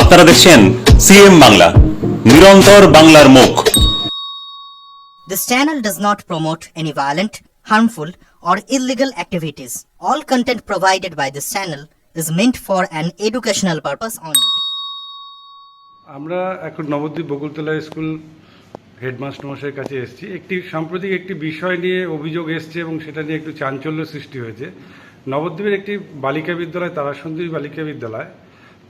আপনারা দেখছেন সিএম বাংলা নিরন্তর বাংলার মুখ This channel does not promote any violent, harmful, or illegal activities. All content provided by this channel is meant for an educational purpose only. আমরা এখন Nabadwip Bakultala school headmaster মশাইয়ের কাছে এসেছি একটি সাম্প্রতিক একটি বিষয় নিয়ে অভিযোগ এসছে এবং সেটা নিয়ে একটু চাঞ্চল্য সৃষ্টি হয়েছে নবদ্বীপের একটি বালিকা বিদ্যালয় তারাসুন্দরী বালিকা বিদ্যালয়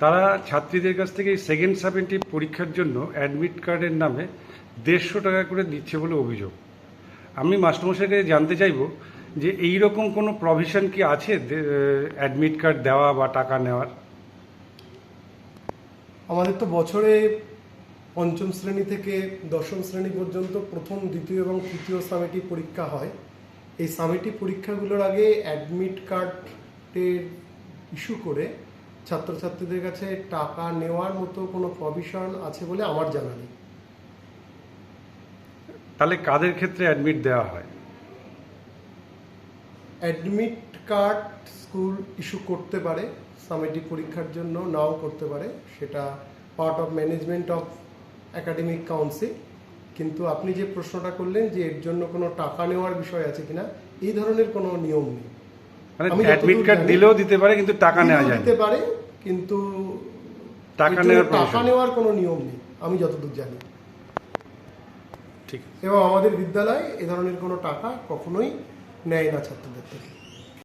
তারা ছাত্রীদের কাছ থেকে সেকেন্ড সাবমেন্টিভ পরীক্ষার জন্য অ্যাডমিট কার্ডের নামে দেড়শো টাকা করে দিচ্ছে বলে অভিযোগ। আমি মাস্টারমশাইকে জানতে চাইব যে এই রকম কোনো প্রভিশন কি আছে অ্যাডমিট কার্ড দেওয়া বা টাকা নেওয়ার? আমাদের তো বছরে পঞ্চম শ্রেণি থেকে দশম শ্রেণি পর্যন্ত প্রথম, দ্বিতীয় এবং তৃতীয় সামেটিভ পরীক্ষা হয়। এই সামেটিভ পরীক্ষাগুলোর আগে অ্যাডমিট কার্ডের ইস্যু করে ছাত্রছাত্রীদের কাছে টাকা নেওয়ার মতো কোনো প্রভিশন আছে বলে আমার জানা নেই। তাহলে কাদের ক্ষেত্রে অ্যাডমিট দেওয়া হয়? অ্যাডমিট কার্ড স্কুল ইস্যু করতে পারে সামেটিভ পরীক্ষার জন্য নাও করতে পারে সেটা part of management of academic council কিন্তু আপনি যে প্রশ্নটা করলেন যে এর জন্য কোনো টাকা নেওয়ার বিষয় আছে কিনা এই ধরনের কোনো নিয়ম নেই। মানে অ্যাডমিট কার্ড দিলেও দিতে পারে কিন্তু টাকা নেওয়া যায় দিতে পারে কিন্তু টাকা নেওয়ার টাকা নেওয়ার কোনো নিয়ম নেই আমি যতদূর জানি। ঠিক এবং আমাদের বিদ্যালয়ে এ ধরনের কোনো টাকা কখনোই নেয় না ছাত্রদের থেকে।